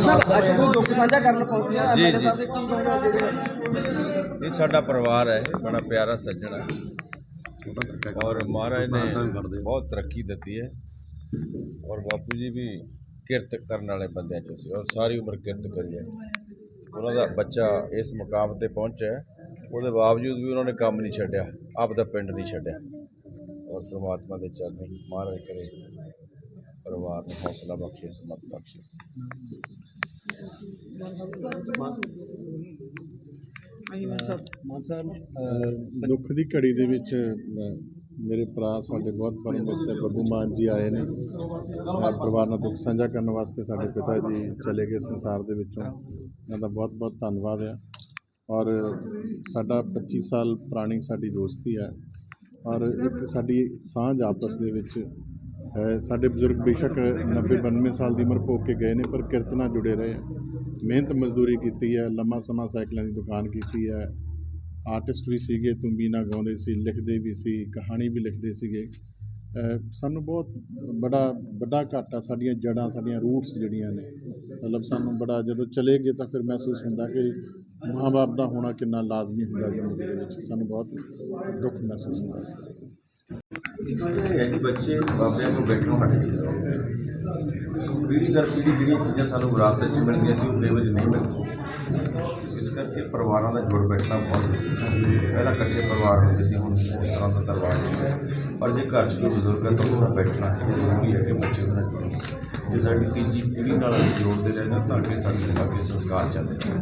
ਸਾਹਿਬ ਅੱਜ ਕੋਈ ਦੁੱਖ ਸਾਂਝਾ ਕਰਨ ਪਹੁੰਚੇ ਆ ਜੀ, ਜੀ। ਦੇ ਕੀ ਕਹੋਗੇ ਇਹ ਸਾਡਾ ਪਰਿਵਾਰ ਹੈ ਬੜਾ ਪਿਆਰਾ ਸੱਜਣ ਹੈ। ਔਰ ਮਹਾਰਾਜ ਨੇ ਬਹੁਤ ਤਰੱਕੀ ਦਿੱਤੀ ਹੈ। ਔਰ ਬਾਪੂ ਜੀ ਵੀ ਕਿਰਤ ਕਰਨ ਵਾਲੇ ਬੰਦਿਆਂ ਚੋਂ ਸੀ ਔਰ ਸਾਰੀ ਉਮਰ ਕਿਰਤ ਕਰੀ ਹੈ। ਉਹਨਾਂ ਦਾ ਬੱਚਾ ਇਸ ਮੁਕਾਮ ਤੇ ਪਹੁੰਚਿਆ ਹੈ। ਉਹਦੇ ਬਾਵਜੂਦ ਵੀ ਉਹਨਾਂ ਨੇ ਕੰਮ ਨਹੀਂ ਛੱਡਿਆ ਆਪਦਾ ਪਿੰਡ ਨਹੀਂ ਛੱਡਿਆ। ਔਰ ਪ੍ਰਮਾਤਮਾ ਦੇ ਚਰਨੀ ਮਹਾਰਾਜ ਕਰੇ। ਪਰਿਵਾਰ ਨੂੰ ਹੌਸਲਾ ਬਖਸ਼ੇ ਸਮਤ ਬਖਸ਼ੇ। ਮਾਨ ਸਾਹਿਬ ਅਹ ਦੁੱਖ ਦੀ ਘੜੀ ਦੇ ਵਿੱਚ ਮੇਰੇ ਭਰਾ ਸਾਡੇ ਬਹੁਤ ਪਰਮ ਮਿੱਤਰ ਬੱਬੂ ਮਾਨ ਜੀ ਆਏ ਨੇ। ਪਰਿਵਾਰ ਨਾਲ ਦੁੱਖ ਸਾਂਝਾ ਕਰਨ ਵਾਸਤੇ ਸਾਡੇ ਪਿਤਾ ਜੀ ਚਲੇ ਗਏ ਸੰਸਾਰ ਦੇ ਵਿੱਚੋਂ। ਇਹਨਾਂ ਦਾ ਬਹੁਤ ਬਹੁਤ ਧੰਨਵਾਦ ਹੈ ਔਰ ਸਾਡਾ 25 ਸਾਲ ਪੁਰਾਣੀ ਸਾਡੀ ਦੋਸਤੀ ਹੈ ਔਰ ਇੱਕ ਸਾਡੀ ਸਾਂਝ ਆਪਸ ਦੇ ਵਿੱਚ ਸਾਡੇ ਬਜ਼ੁਰਗ ਬੇਸ਼ੱਕ 90 92 ਸਾਲ ਦੀ ਉਮਰ ਭੋਗ ਕੇ ਗਏ ਨੇ, ਪਰ ਕਿਰਤ ਨਾਲ ਜੁੜੇ ਰਹੇ ਹੈ ਮਿਹਨਤ ਮਜ਼ਦੂਰੀ ਕੀਤੀ ਹੈ, ਲੰਮਾ ਸਮਾਂ ਸਾਈਕਲਾਂ ਦੀ ਦੁਕਾਨ ਕੀਤੀ ਹੈ। ਆਰਟਿਸਟ ਵੀ ਸੀਗੇ ਤੁੰਬੀਨਾ ਗਾਉਂਦੇ ਸੀ, ਲਿਖਦੇ ਵੀ ਸੀ, ਕਹਾਣੀ ਵੀ ਲਿਖਦੇ ਸੀਗੇ। ਸਾਨੂੰ ਬਹੁਤ ਬੜਾ, ਵੱਡਾ ਘਾਟਾ ਸਾਡੀਆਂ ਜੜਾਂ, ਸਾਡੀਆਂ ਰੂਟਸ ਜਿਹੜੀਆਂ ਨੇ, ਮਤਲਬ ਸਾਨੂੰ ਬੜਾ ਜਦੋਂ ਚਲੇ ਗਏ ਤਾਂ ਫਿਰ ਮਹਿਸੂਸ ਹੁੰਦਾ ਕਿ ਮਾਂ-ਬਾਪ ਦਾ ਹੋਣਾ ਕਿੰਨਾ ਲਾਜ਼ਮੀ ਹੁੰਦਾ ਜ਼ਿੰਦਗੀ ਦੇ ਵਿੱਚ। ਸਾਨੂੰ ਬਹੁਤ ਦੁੱਖ ਮਹਿਸੂਸ ਹੁੰਦਾ ਸੀ। ਇੱਕ ਵਜ੍ਹਾ ਇਹ ਹੈ ਕਿ ਬੱਚੇ ਬਾਬਿਆਂ ਨੂੰ ਬੈਠਣੋਂ ਹਟ ਗਏ ਪੀੜ੍ਹੀ ਦਰ ਪੀੜ੍ਹੀ ਜਿਹੜੀਆਂ ਚੀਜ਼ਾਂ ਸਾਨੂੰ ਵਿਰਾਸਤ 'ਚ ਮਿਲਦੀਆਂ ਸੀ ਉਹ ਵਾਰੀ ਨਹੀਂ ਮਿਲਦੀਆਂ। ਇਸ ਕਰਕੇ ਪਰਿਵਾਰਾਂ ਦਾ ਜੁੜ ਬੈਠਣਾ ਬਹੁਤ ਜ਼ਰੂਰੀ ਹੈ। ਪਹਿਲਾਂ ਇਕੱਠੇ ਪਰਿਵਾਰ ਹੁੰਦੇ ਸੀ ਹੁਣ ਉਸ ਤਰ੍ਹਾਂ ਦਾ ਪਰਿਵਾਰ ਨਹੀਂ ਹੈ। ਪਰ ਜੇ ਘਰ 'ਚ ਕੋਈ ਬਜ਼ੁਰਗ ਹੈ ਤਾਂ ਉਹਦਾ ਬੈਠਣਾ ਜ਼ਰੂਰੀ ਹੈ ਕਿ ਬੱਚੇ ਨਾਲ ਜੇ ਸਾਡੀ ਤੀਜੀ ਪੀੜ੍ਹੀ ਨਾਲ ਜੋੜਦੇ ਰਹਿੰਦੇ ਹਾਂ ਤਾਂ ਅੱਗੇ ਸਾਡੇ ਅੱਗੇ ਸੰਸਕਾਰ ਚੱਲਦੇ ਰਹਿੰਦੇ